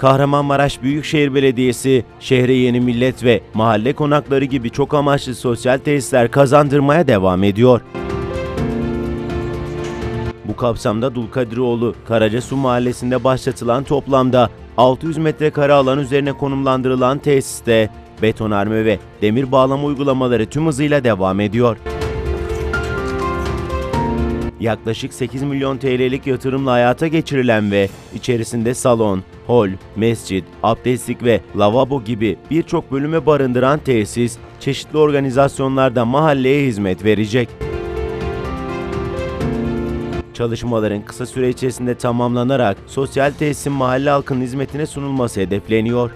Kahramanmaraş Büyükşehir Belediyesi, şehre yeni millet ve mahalle konakları gibi çok amaçlı sosyal tesisler kazandırmaya devam ediyor. Bu kapsamda Dulkadiroğlu, Karacasu Mahallesi'nde başlatılan toplamda 600 metrekare alan üzerine konumlandırılan tesiste betonarme ve demir bağlama uygulamaları tüm hızıyla devam ediyor. Yaklaşık 8 milyon TL'lik yatırımla hayata geçirilen ve içerisinde salon, hol, mescit, abdestlik ve lavabo gibi birçok bölüme barındıran tesis, çeşitli organizasyonlarda mahalleye hizmet verecek. Çalışmaların kısa süre içerisinde tamamlanarak sosyal tesisin mahalle halkının hizmetine sunulması hedefleniyor.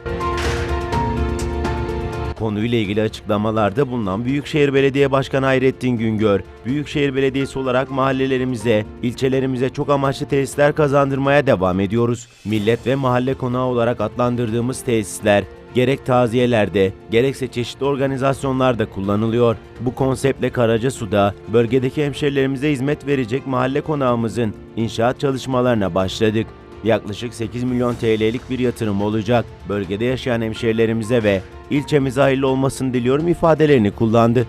Konuyla ilgili açıklamalarda bulunan Büyükşehir Belediye Başkanı Hayrettin Güngör, Büyükşehir Belediyesi olarak mahallelerimize, ilçelerimize çok amaçlı tesisler kazandırmaya devam ediyoruz. Millet ve mahalle konağı olarak adlandırdığımız tesisler, gerek taziyelerde, gerekse çeşitli organizasyonlarda kullanılıyor. Bu konseptle Karacasu'da, bölgedeki hemşerilerimize hizmet verecek mahalle konağımızın inşaat çalışmalarına başladık. Yaklaşık 8 milyon TL'lik bir yatırım olacak. Bölgede yaşayan hemşerilerimize ve ilçemize hayırlı olmasını diliyorum ifadelerini kullandı.